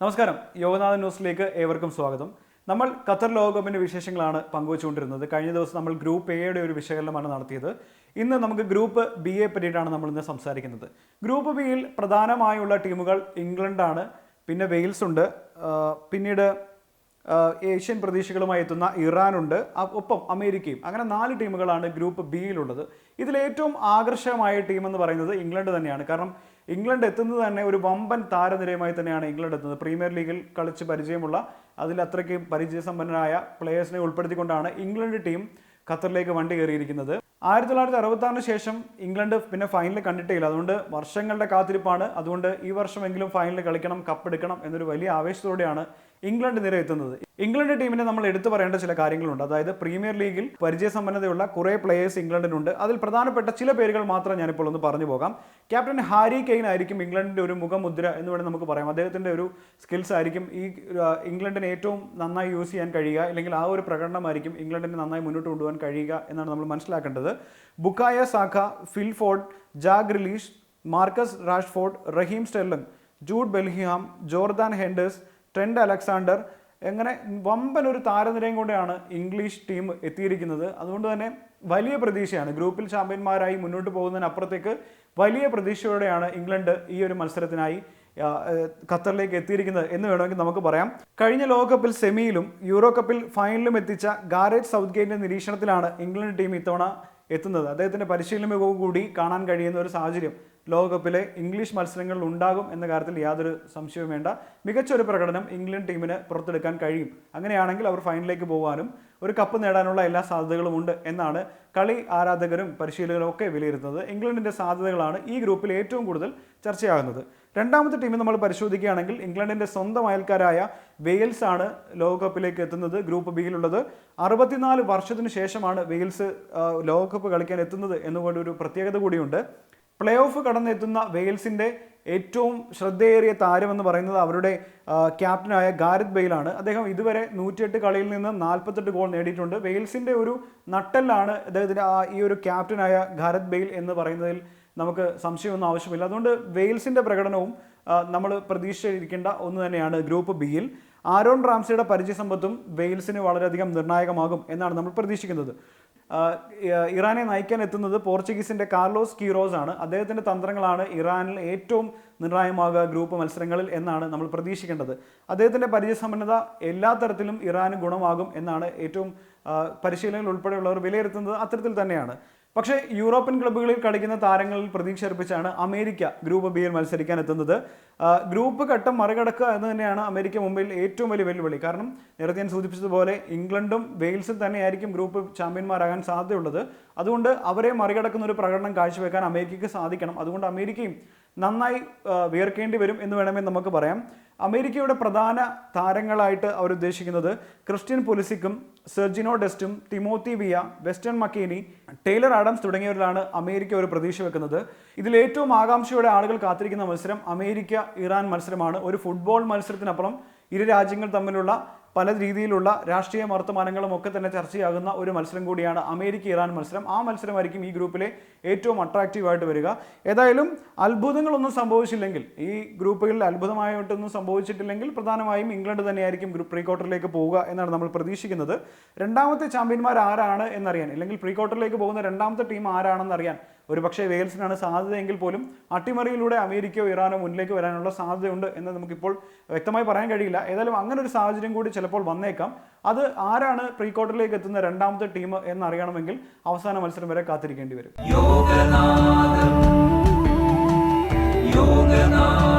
നമസ്കാരം. യോഗനാഥൻ ന്യൂസിലേക്ക് ഏവർക്കും സ്വാഗതം. നമ്മൾ ഖത്തർ ലോകകപ്പിന്റെ വിശേഷങ്ങളാണ് പങ്കുവച്ചുകൊണ്ടിരുന്നത്. കഴിഞ്ഞ ദിവസം നമ്മൾ ഗ്രൂപ്പ് എയുടെ ഒരു വിശകലനമാണ് നടത്തിയത്. ഇന്ന് നമുക്ക് ഗ്രൂപ്പ് ബി എ പറ്റിയിട്ടാണ് നമ്മൾ ഇന്ന് സംസാരിക്കുന്നത്. ഗ്രൂപ്പ് ബിയിൽ പ്രധാനമായുള്ള ടീമുകൾ ഇംഗ്ലണ്ടാണ് പിന്നെ വെയിൽസ് ഉണ്ട് പിന്നീട് ഏഷ്യൻ പ്രതീക്ഷകളുമായി എത്തുന്ന ഇറാനുണ്ട് ഒപ്പം അമേരിക്കയും. അങ്ങനെ നാല് ടീമുകളാണ് ഗ്രൂപ്പ് ബിയിലുള്ളത്. ഇതിലേറ്റവും ആകർഷകമായ ടീം എന്ന് പറയുന്നത് ഇംഗ്ലണ്ട് തന്നെയാണ്. കാരണം ഇംഗ്ലണ്ട് എത്തുന്നത് തന്നെ ഒരു വമ്പൻ താരനിരയുമായി തന്നെയാണ് ഇംഗ്ലണ്ട് എത്തുന്നത്. പ്രീമിയർ ലീഗിൽ കളിച്ച് പരിചയമുള്ള അതിൽ അത്രയ്ക്ക് പരിചയസമ്പന്നരായ പ്ലേയേഴ്സിനെ ഉൾപ്പെടുത്തിക്കൊണ്ടാണ് ഇംഗ്ലണ്ട് ടീം ഖത്തറിലേക്ക് വണ്ടി കയറിയിരിക്കുന്നത്. ആയിരത്തി തൊള്ളായിരത്തി അറുപത്തി ആറിന് ശേഷം ഇംഗ്ലണ്ട് പിന്നെ ഫൈനൽ കണ്ടിട്ടേയില്ല. അതുകൊണ്ട് വർഷങ്ങളുടെ കാത്തിരിപ്പാണ്. അതുകൊണ്ട് ഈ വർഷമെങ്കിലും ഫൈനലിൽ കളിക്കണം കപ്പെടുക്കണം എന്നൊരു വലിയ ആവേശത്തോടെയാണ് ഇംഗ്ലണ്ട് നിര എത്തുന്നത്. ഇംഗ്ലണ്ട് ടീമിനെ നമ്മൾ എടുത്തു പറയേണ്ട ചില കാര്യങ്ങളുണ്ട്. അതായത് പ്രീമിയർ ലീഗിൽ പരിചയസമ്പന്നതയുള്ള കുറേ പ്ലേയേഴ്സ് ഇംഗ്ലണ്ടിനുണ്ട്. അതിൽ പ്രധാനപ്പെട്ട ചില പേരുകൾ മാത്രം ഞാനിപ്പോൾ ഒന്ന് പറഞ്ഞു പോകാം. ക്യാപ്റ്റൻ ഹാരി കെയ്ൻ ആയിരിക്കും ഇംഗ്ലണ്ടിന്റെ ഒരു മുഖമുദ്ര എന്ന് വേണമെങ്കിൽ നമുക്ക് പറയാം. അദ്ദേഹത്തിന്റെ ഒരു സ്കിൽസ് ആയിരിക്കും ഈ ഇംഗ്ലണ്ടിന് ഏറ്റവും നന്നായി യൂസ് ചെയ്യാൻ കഴിയുക അല്ലെങ്കിൽ ആ ഒരു പ്രകടനമായിരിക്കും ഇംഗ്ലണ്ടിനെ നന്നായി മുന്നോട്ട് കൊണ്ടുപോകാൻ കഴിയുക എന്നാണ് നമ്മൾ മനസ്സിലാക്കേണ്ടത്. ബുക്കായ Saka Phil Ford Jack Grealish Marcus Rashford Raheem Sterling Jude Bellingham Jordan Henderson Trent Alexander എങ്ങനെ വമ്പൻ ഒരു താരനിരയും കൂടെയാണ് ഇംഗ്ലീഷ് ടീം എത്തിയിരിക്കുന്നത്. അതുകൊണ്ട് തന്നെ വലിയ പ്രതീക്ഷയാണ്. ഗ്രൂപ്പിൽ ചാമ്പ്യന്മാരായി മുന്നോട്ട് പോകുന്നതിനപ്പുറത്തേക്ക് വലിയ പ്രതീക്ഷയോടെയാണ് ഇംഗ്ലണ്ട് ഈ ഒരു മത്സരത്തിനായി ഖത്തറിലേക്ക് എത്തിയിരിക്കുന്നത് എന്ന് വേണമെങ്കിൽ നമുക്ക് പറയാം. കഴിഞ്ഞ ലോകകപ്പിൽ സെമിയിലും യൂറോ കപ്പിൽ ഫൈനലിലും എത്തിച്ച ഗാരേജ് സൗത്ത് നിരീക്ഷണത്തിലാണ് ഇംഗ്ലണ്ട് ടീം ഇത്തവണ എത്തുന്നത്. അദ്ദേഹത്തിന്റെ പരിശീലന മികവ് കൂടി കാണാൻ കഴിയുന്ന ഒരു സാഹചര്യം ലോകകപ്പിലെ ഇംഗ്ലീഷ് മത്സരങ്ങളിൽ ഉണ്ടാകും എന്ന കാര്യത്തിൽ യാതൊരു സംശയവും വേണ്ട. മികച്ച ഒരു പ്രകടനം ഇംഗ്ലണ്ട് ടീമിന് പുറത്തെടുക്കാൻ കഴിയും. അങ്ങനെയാണെങ്കിൽ അവർ ഫൈനലിലേക്ക് പോകാനും ഒരു കപ്പ് നേടാനുള്ള എല്ലാ സാധ്യതകളും ഉണ്ട് എന്നാണ് കളി ആരാധകരും പരിശീലകരും ഒക്കെ വിലയിരുത്തുന്നത്. ഇംഗ്ലണ്ടിന്റെ സാധ്യതകളാണ് ഈ ഗ്രൂപ്പിൽ ഏറ്റവും കൂടുതൽ ചർച്ചയാകുന്നത്. രണ്ടാമത്തെ ടീം നമ്മൾ പരിശോധിക്കുകയാണെങ്കിൽ ഇംഗ്ലണ്ടിന്റെ സ്വന്തം അയൽക്കാരായ വെയിൽസ് ആണ് ലോകകപ്പിലേക്ക് എത്തുന്നത് ഗ്രൂപ്പ് ബിയിലുള്ളത്. അറുപത്തിനാല് വർഷത്തിന് ശേഷമാണ് വെയിൽസ് ലോകകപ്പ് കളിക്കാൻ എത്തുന്നത് എന്നുകൊണ്ട് ഒരു പ്രത്യേകത കൂടിയുണ്ട്. പ്ലേ ഓഫ് കടന്നെത്തുന്ന വെയിൽസിന്റെ ഏറ്റവും ശ്രദ്ധേറിയ താരമെന്ന് പറയുന്നത് അവരുടെ ക്യാപ്റ്റനായ ഗാരത് ബെയിലാണ്. അദ്ദേഹം ഇതുവരെ നൂറ്റിയെട്ട് കളിയിൽ നിന്ന് നാൽപ്പത്തെട്ട് ഗോൾ നേടിയിട്ടുണ്ട്. വെയിൽസിന്റെ ഒരു നട്ടെല്ലാണ് അദ്ദേഹത്തിന്റെ ആ ഈ ഒരു ക്യാപ്റ്റനായ ഗാരത് ബെയിൽ എന്ന് പറയുന്നതിൽ നമുക്ക് സംശയമൊന്നും ആവശ്യമില്ല. അതുകൊണ്ട് വെയിൽസിന്റെ പ്രകടനവും നമ്മൾ പ്രതീക്ഷിച്ചിരിക്കേണ്ട ഒന്ന് തന്നെയാണ് ഗ്രൂപ്പ് ബിയിൽ. ആരോൺ റാംസിയുടെ പരിചയസമ്പത്തും വെയിൽസിന് വളരെയധികം നിർണായകമാകും എന്നാണ് നമ്മൾ പ്രതീക്ഷിക്കുന്നത്. ഇറാനെ നയിക്കാൻ എത്തുന്നത് പോർച്ചുഗീസിന്റെ കാർലോസ് കീറോസ് ആണ്. അദ്ദേഹത്തിന്റെ തന്ത്രങ്ങളാണ് ഇറാനിൽ ഏറ്റവും നിർണായകമാകുക ഗ്രൂപ്പ് മത്സരങ്ങളിൽ എന്നാണ് നമ്മൾ പ്രതീക്ഷിക്കേണ്ടത്. അദ്ദേഹത്തിന്റെ പരിചയസമ്പന്നത എല്ലാ തരത്തിലും ഇറാന് ഗുണമാകും എന്നാണ് ഏറ്റവും ആ, പരിശീലകർ ഉൾപ്പെടെയുള്ളവർ വിലയിരുത്തുന്നത് അത്തരത്തിൽ തന്നെയാണ്. പക്ഷേ യൂറോപ്യൻ ക്ലബ്ബുകളിൽ കളിക്കുന്ന താരങ്ങളിൽ പ്രതീക്ഷ അർപ്പിച്ചാണ് അമേരിക്ക ഗ്രൂപ്പ് ബിയിൽ മത്സരിക്കാൻ എത്തുന്നത്. ഗ്രൂപ്പ് ഘട്ടം മറികടക്കുക എന്ന് തന്നെയാണ് അമേരിക്ക മുമ്പിൽ ഏറ്റവും വലിയ വെല്ലുവിളി. കാരണം നേരത്തെ ഞാൻ സൂചിപ്പിച്ചതുപോലെ ഇംഗ്ലണ്ടും വെയിൽസും തന്നെയായിരിക്കും ഗ്രൂപ്പ് ചാമ്പ്യന്മാരാകാൻ സാധ്യതയുള്ളത്. അതുകൊണ്ട് അവരെ മറികടക്കുന്ന ഒരു പ്രകടനം കാഴ്ചവെക്കാൻ അമേരിക്കയ്ക്ക് സാധിക്കണം. അതുകൊണ്ട് അമേരിക്കയും നന്നായി വിയർക്കേണ്ടി വരും എന്ന് വേണമെങ്കിൽ നമുക്ക് പറയാം. അമേരിക്കയുടെ പ്രധാന താരങ്ങളായിട്ട് അവർ ഉദ്ദേശിക്കുന്നത് ക്രിസ്ത്യൻ പൊലിസിക്കും Sergino ഡെസ്റ്റും Timothy Weah Weston McKennie Tyler Adams തുടങ്ങിയവരിലാണ് America ഒരു പ്രതീക്ഷ വെക്കുന്നത്. ഇതിൽ ഏറ്റവും ആകാംക്ഷയോടെ ആളുകൾ കാത്തിരിക്കുന്ന മത്സരം അമേരിക്ക ഇറാൻ മത്സരമാണ്. ഒരു ഫുട്ബോൾ മത്സരത്തിനപ്പുറം ഇരു രാജ്യങ്ങൾ തമ്മിലുള്ള പല രീതിയിലുള്ള രാഷ്ട്രീയ വർത്തമാനങ്ങളും ഒക്കെ തന്നെ ചർച്ചയാകുന്ന ഒരു മത്സരം കൂടിയാണ് അമേരിക്ക ഇറാൻ മത്സരം. ആ മത്സരമായിരിക്കും ഈ ഗ്രൂപ്പിലെ ഏറ്റവും അട്രാക്റ്റീവ് ആയിട്ട് വരിക. ഏതായാലും അത്ഭുതങ്ങളൊന്നും സംഭവിച്ചില്ലെങ്കിൽ ഈ ഗ്രൂപ്പുകളിൽ അത്ഭുതമായിട്ടൊന്നും സംഭവിച്ചിട്ടില്ലെങ്കിൽ പ്രധാനമായും ഇംഗ്ലണ്ട് തന്നെയായിരിക്കും ഗ്രൂപ്പ് പ്രീ ക്വാർട്ടറിലേക്ക് പോവുക എന്നാണ് നമ്മൾ പ്രതീക്ഷിക്കുന്നത്. രണ്ടാമത്തെ ചാമ്പ്യന്മാർ ആരാണ് എന്നറിയാൻ അല്ലെങ്കിൽ പ്രീ ക്വാർട്ടറിലേക്ക് പോകുന്ന രണ്ടാമത്തെ ടീം ആരാണെന്ന് അറിയാൻ ഒരു പക്ഷേ വെയിൽസിനാണ് സാധ്യതയെങ്കിൽ പോലും അട്ടിമറിയിലൂടെ അമേരിക്കയോ ഇറാനോ മുന്നിലേക്ക് വരാനുള്ള സാധ്യതയുണ്ട് എന്ന് നമുക്കിപ്പോൾ വ്യക്തമായി പറയാൻ കഴിയില്ല. ഏതായാലും അങ്ങനെ ഒരു സാഹചര്യം കൂടി ചിലപ്പോൾ വന്നേക്കാം. അത് ആരാണ് പ്രീ ക്വാർട്ടറിലേക്ക് എത്തുന്ന രണ്ടാമത്തെ ടീം എന്നറിയണമെങ്കിൽ അവസാന മത്സരം വരെ കാത്തിരിക്കേണ്ടി വരും. Yoganathan.